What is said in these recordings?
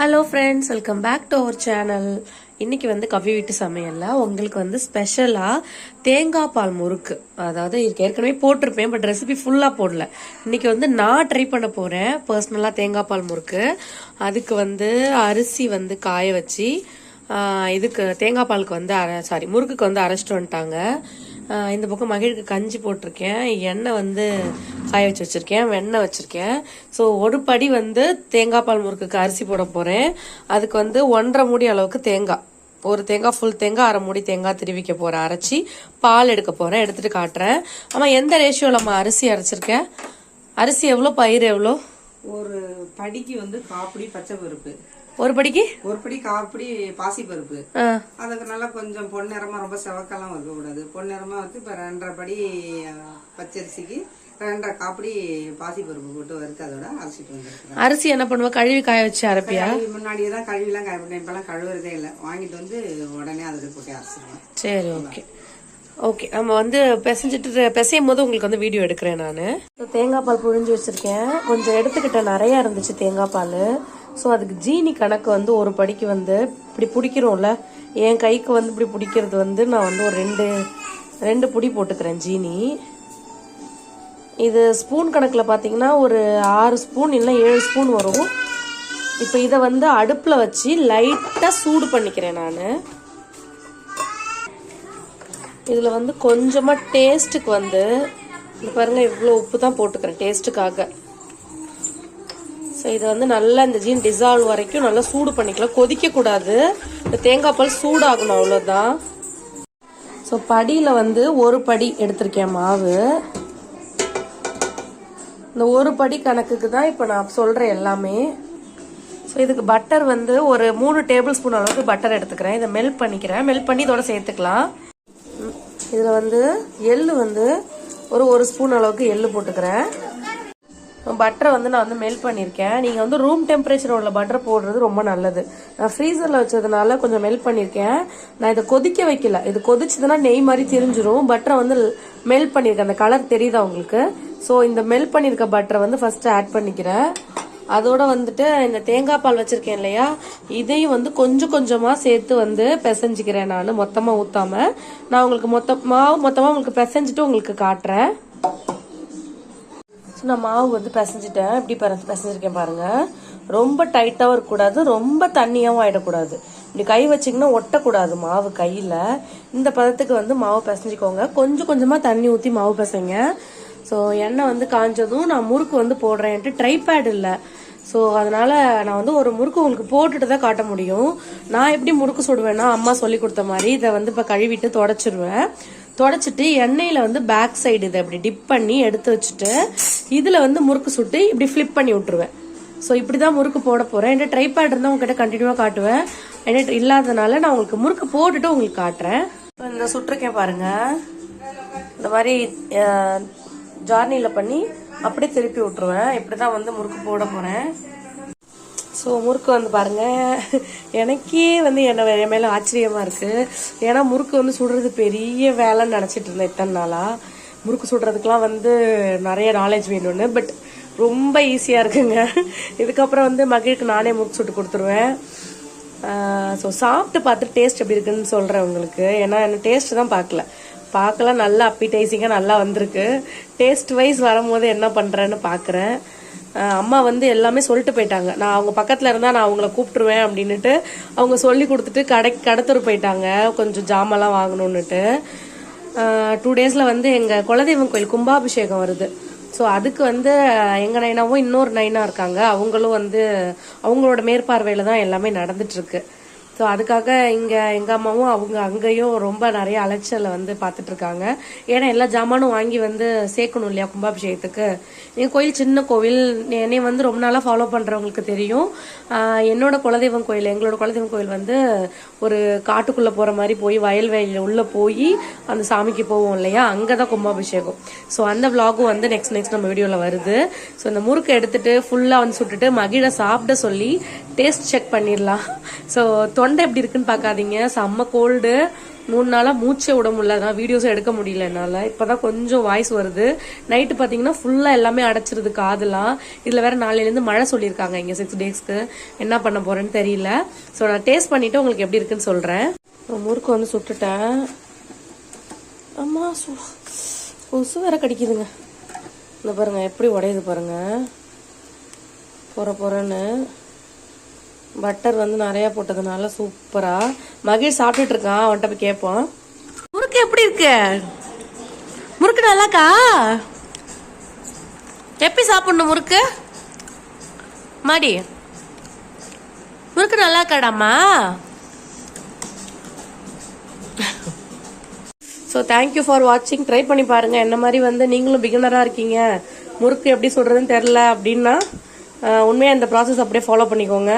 Hello friends welcome back to our channel இன்னைக்கு வந்து கவி வீட்டு சமையலில் உங்களுக்கு வந்து ஸ்பெஷலாக தேங்காய் பால் முறுக்கு. அதாவது இதுக்கு ஏற்கனவே போட்டிருப்பேன் பட் ரெசிபி ஃபுல்லாக போடல. இன்னைக்கு வந்து நான் ட்ரை பண்ண போகிறேன் பர்சனலாக தேங்காய் பால் முறுக்கு. அதுக்கு வந்து அரிசி வந்து காய வச்சு இதுக்கு தேங்காய் பாலுக்கு வந்து அரை சாரி முறுக்குக்கு வந்து அரைச்சிட்டு வந்துட்டாங்க. இந்த பக்கம் மகிழுக்கு கஞ்சி போட்டிருக்கேன். எண்ணெய் வந்து காய வச்சு வச்சுருக்கேன். வெண்ணெய் வச்சுருக்கேன். ஸோ ஒரு படி வந்து தேங்காய் பால் முறுக்குக்கு அரிசி போட போகிறேன் அதுக்கு வந்து ஒன்றரை மூடி அளவுக்கு தேங்காய். ஒரு தேங்காய் ஃபுல் தேங்காய் அரை மூடி தேங்காய் திருவிக்க போகிறேன் அரைச்சி பால் எடுக்க போகிறேன் எடுத்துட்டு காட்டுறேன். ஆமாம் எந்த ரேஷியோவில் நம்ம அரிசி அரைச்சிருக்கேன்? அரிசி எவ்வளோ? பயிர் எவ்வளோ? ஒரு படிக்கு வந்து காப்பிடி பச்சை பருப்பு. ஒரு படிக்கு? ஒரு படி காப்பிடி பாசி பருப்பு. அதுக்கு நல்லா கொஞ்சம் பொன்னிறமா ரொம்ப செவக்கெல்லாம் வைக்கக்கூடாது. பொன்னிறமா வச்சு இப்போ ரெண்டரை படி பச்சரிசிக்கு ரெண்டரை காப்பிடி பாசி பருப்பு போட்டு வறுத்து அதோட அரைச்சிட்டு வந்துருக்குறேன். அரிசி என்ன பண்ணுவ? கழுவி காய வச்சு அரைப்பியா? முன்னாடியே தான் கழுவிலாம் காய பண்ணேன் இப்பெல்லாம் கழுவுறதே இல்லை. வாங்கிட்டு வந்து உடனே அதில் போட்டு அரைச்சிடுவேன் சரி ஓகே. ஓகே நம்ம வந்து பிசைஞ்சிட்டு பிசையும் போது உங்களுக்கு வந்து வீடியோ எடுக்கிறேன் நான். தேங்காய் பால் புழிஞ்சு வச்சுருக்கேன். கொஞ்சம் எடுத்துக்கிட்டேன் நிறையா இருந்துச்சு தேங்காய் பால். ஸோ அதுக்கு ஜீனி கணக்கு வந்து ஒரு படிக்கு வந்து இப்படி பிடிக்கிறோம்ல. என் கைக்கு வந்து இப்படி பிடிக்கிறது வந்து நான் வந்து ஒரு ரெண்டு ரெண்டு புடி போட்டுக்கிறேன் ஜீனி. இது ஸ்பூன் கணக்கில் பார்த்தீங்கன்னா ஒரு ஆறு ஸ்பூன் இல்லை ஏழு ஸ்பூன் வரும். இப்போ இதை வந்து அடுப்பில் வச்சு லைட்டாக சூடு பண்ணிக்கிறேன் நான். இதில் வந்து கொஞ்சமாக டேஸ்ட்டுக்கு வந்து இது பாருங்கள் இவ்வளோ உப்பு தான் போட்டுக்கிறேன் டேஸ்ட்டுக்காக ஸோ இதை வந்து நல்லா இந்த ஜீன் டிசால்வ் வரைக்கும் நல்லா சூடு பண்ணிக்கலாம். கொதிக்கக்கூடாது. இந்த தேங்காய் பால் சூடாகணும் அவ்வளோதான் ஸோ படியில் வந்து ஒரு படி எடுத்திருக்கேன் மாவு. இந்த ஒரு படி கணக்குக்கு தான் இப்போ நான் சொல்கிறேன் எல்லாமே. ஸோ இதுக்கு பட்டர் வந்து ஒரு மூணு டேபிள் ஸ்பூன் அளவுக்கு பட்டர் எடுத்துக்கிறேன். இதை மெல்ட் பண்ணிக்கிறேன். மெல்ட் பண்ணி இதோட சேர்த்துக்கலாம். இதில் வந்து எள்ளு வந்து ஒரு ஒரு ஸ்பூன் அளவுக்கு எள்ளு போட்டுக்கிறேன். பட்டரை வந்து நான் வந்து மெல்ட் பண்ணியிருக்கேன். நீங்கள் வந்து ரூம் டெம்பரேச்சர் உள்ள பட்டர் போடுறது ரொம்ப நல்லது. நான் ஃப்ரீசரில் வச்சதுனால கொஞ்சம் மெல்ட் பண்ணியிருக்கேன். நான் இதை கொதிக்க வைக்கல. இது கொதிச்சதுன்னா நெய் மாதிரி தெரிஞ்சிரும். பட்டரை வந்து மெல்ட் பண்ணியிருக்கேன். அந்த கலர் தெரியுதா உங்களுக்கு? ஸோ இந்த மெல்ட் பண்ணியிருக்க பட்டரை வந்து ஃபஸ்ட்டு ஆட் பண்ணிக்கிறேன். அதோட வந்துட்டு இந்த தேங்காய் பால் வச்சிருக்கேன் இல்லையா? இதையும் வந்து கொஞ்சம் கொஞ்சமா சேர்த்து வந்து பிசைஞ்சுக்கிறேன் நான் மொத்தமா ஊத்தாம. நான் உங்களுக்கு மொத்த மாவு மொத்தமா உங்களுக்கு பிசைஞ்சிட்டு உங்களுக்கு காட்டுறேன். ஸோ நான் மாவு வந்து பிசைஞ்சிட்டேன். இப்படி பிசைஞ்சிருக்கேன் பாருங்க. ரொம்ப டைட்டாகவும் இருக்கக்கூடாது ரொம்ப தண்ணியாகவும் ஆயிடக்கூடாது. இப்படி கை வச்சிங்கன்னா ஒட்டக்கூடாது மாவு கையில். இந்த பதத்துக்கு வந்து மாவு பிசைஞ்சிக்கோங்க. கொஞ்சம் கொஞ்சமாக தண்ணி ஊற்றி மாவு பிசைங்க. ஸோ எண்ணெய் வந்து காஞ்சதும் நான் முறுக்கு வந்து போடுறேன்ட்டு ட்ரைபேட் இல்லை. ஸோ அதனால் நான் வந்து ஒரு முறுக்கு உங்களுக்கு போட்டுட்டு தான் காட்ட முடியும். நான் எப்படி முறுக்கு சுடுவேன்னா அம்மா சொல்லி கொடுத்த மாதிரி இதை வந்து இப்போ கழுவிட்டு தொடச்சிடுவேன் தொடச்சிட்டு எண்ணெயில் வந்து பேக் சைடு இதை இப்படி டிப் பண்ணி எடுத்து வச்சுட்டு இதில் வந்து முறுக்கு சுட்டு இப்படி ஃப்ளிப் பண்ணி விட்டுருவேன். ஸோ இப்படி தான் முறுக்கு போட போகிறேன் என்கிட்ட ட்ரைபேட் இருந்தால் உங்ககிட்ட கண்டினியூவாக காட்டுவேன். என்கிட்ட இல்லாதனால நான் உங்களுக்கு முறுக்கு போட்டுட்டு உங்களுக்கு காட்டுறேன். இப்போ இந்த சுட்டிருக்கேன் பாருங்கள் இந்த மாதிரி ஜார்னியில் பண்ணி அப்படியே திருப்பி விட்டுருவேன். இப்படி தான் வந்து முறுக்கு போட போகிறேன் ஸோ முறுக்கு வந்து பாருங்கள் எனக்கே வந்து என்ன என் மேலே ஆச்சரியமாக இருக்குது ஏன்னா முறுக்கு வந்து சுடுறது பெரிய வேலைன்னு நினச்சிட்டு இருந்தேன் இத்தனை நாளாக முறுக்கு சுடுறதுக்கெலாம் வந்து நிறைய நாலேஜ் வேணும்னு பட் ரொம்ப ஈஸியாக இருக்குங்க. இதுக்கப்புறம் வந்து மகளுக்கு நானே முறுக்கு சுட்டு கொடுத்துருவேன். ஸோ சாப்பிட்டு பார்த்து டேஸ்ட் எப்படி இருக்குன்னு சொல்கிறேன் உங்களுக்கு. ஏன்னா என்ன டேஸ்ட்டு தான் பார்க்கல. பார்க்கலாம். நல்லா அப்பிடைசிங்காக நல்லா வந்திருக்கு. டேஸ்ட் வைஸ் வரும்போது என்ன பண்ணுறேன்னு பார்க்குறேன் அம்மா வந்து எல்லாமே சொல்லிட்டு போயிட்டாங்க. நான் அவங்க பக்கத்தில் இருந்தால் நான் அவங்கள கூப்பிட்டுருவேன் அப்படின்னுட்டு அவங்க சொல்லி கொடுத்துட்டு கடை கடத்தூர் போயிட்டாங்க. கொஞ்சம் ஜாமெல்லாம் வாங்கணுன்னுட்டு டூ டேஸில் வந்து எங்கள் குலதெய்வம் கோயில் கும்பாபிஷேகம் வருது. ஸோ அதுக்கு வந்து எங்கள் நைனாவும் இன்னொரு நைனா இருக்காங்க. அவங்களும் வந்து அவங்களோட மேற்பார்வையில் தான் எல்லாமே நடந்துட்டுருக்கு ஸோ அதுக்காக இங்கே எங்கள் அம்மாவும் அவங்க அங்கேயும் ரொம்ப நிறைய அலைச்சலை வந்து பார்த்துட்டு இருக்காங்க ஏன்னா எல்லா ஜாமானும் வாங்கி வந்து சேர்க்கணும் இல்லையா கும்பாபிஷேகத்துக்கு. எங்கள் கோயில் சின்ன கோவில். என்னை வந்து ரொம்ப நாளாக ஃபாலோ பண்ணுறவங்களுக்கு தெரியும். என்னோட குலதெய்வம் கோயில் எங்களோட குலதெய்வம் கோயில் வந்து ஒரு காட்டுக்குள்ளே போகிற மாதிரி போய் வயல்வெளியில் உள்ளே போய் அந்த சாமிக்கு போவோம் இல்லையா? அங்கே தான் கும்பாபிஷேகம். ஸோ அந்த விலாகும் வந்து நெக்ஸ்ட் நெக்ஸ்ட் நம்ம வீடியோவில் வருது. ஸோ இந்த முறுக்கு எடுத்துட்டு ஃபுல்லாக வந்து சுட்டுட்டு மகிழ சாப்பிட சொல்லி டேஸ்ட் செக் பண்ணிடலாம் ஸோ தொண்டை எப்படி இருக்குன்னு பார்க்காதீங்க. செம்ம கோல்டு மூணு நாளாக மூச்சே விட முடியல. அதனால் வீடியோஸும் எடுக்க முடியல என்னால். இப்போ தான் கொஞ்சம் வாய்ஸ் வருது. நைட்டு பார்த்தீங்கன்னா ஃபுல்லாக எல்லாமே அடைச்சிருது காதெல்லாம் இதில் வேற நாளையிலேருந்து மழை சொல்லியிருக்காங்க இங்கே சிக்ஸ் டேஸ்க்கு என்ன பண்ண போகிறேன்னு தெரியல. ஸோ நான் டேஸ்ட் பண்ணிவிட்டு உங்களுக்கு எப்படி இருக்குன்னு சொல்கிறேன் முறுக்கு வந்து சுட்டுட்டேன். அம்மா சு கொசு வேற கடிக்குதுங்க. இந்த பாருங்கள் எப்படி உடையுது பாருங்கள் போகிற பொறன்னு. பட்டர் வந்து நிறையா போட்டதுனால சூப்பரா மகேஷ் சாப்பிட்டுட்டு இருக்கான் அவன்கிட்ட போய் கேட்போம். முறுக்கு எப்படி இருக்கு? முறுக்கு நல்லாக்கா? எப்படி சாப்பிடணும் முறுக்கு? மாடி. முறுக்கு நல்லா இருக்காடாம்மா ஸோ தேங்க்யூ ஃபார் வாட்சிங் ட்ரை பண்ணி பாருங்க என்ன மாதிரி வந்து நீங்களும் பிகினராக இருக்கீங்க. முறுக்கு எப்படி சொல்கிறதுன்னு தெரில அப்படின்னா உண்மையாக இந்த ப்ராசஸ் அப்படியே ஃபாலோ பண்ணிக்கோங்க.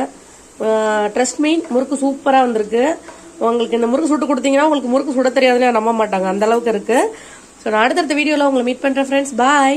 ட்ரஸ்ட் மீன் முறுக்கு சூப்பராக வந்திருக்கு. உங்களுக்கு இந்த முறுக்கு சுட்டு கொடுத்தீங்கன்னா உங்களுக்கு முறுக்கு சுட தெரியாதுன்னு நம்ப மாட்டாங்க. அந்த அளவுக்கு இருக்கு. ஸோ நான் அடுத்தடுத்த வீடியோவில் உங்களை மீட் பண்ணுறேன் ஃப்ரெண்ட்ஸ் பாய்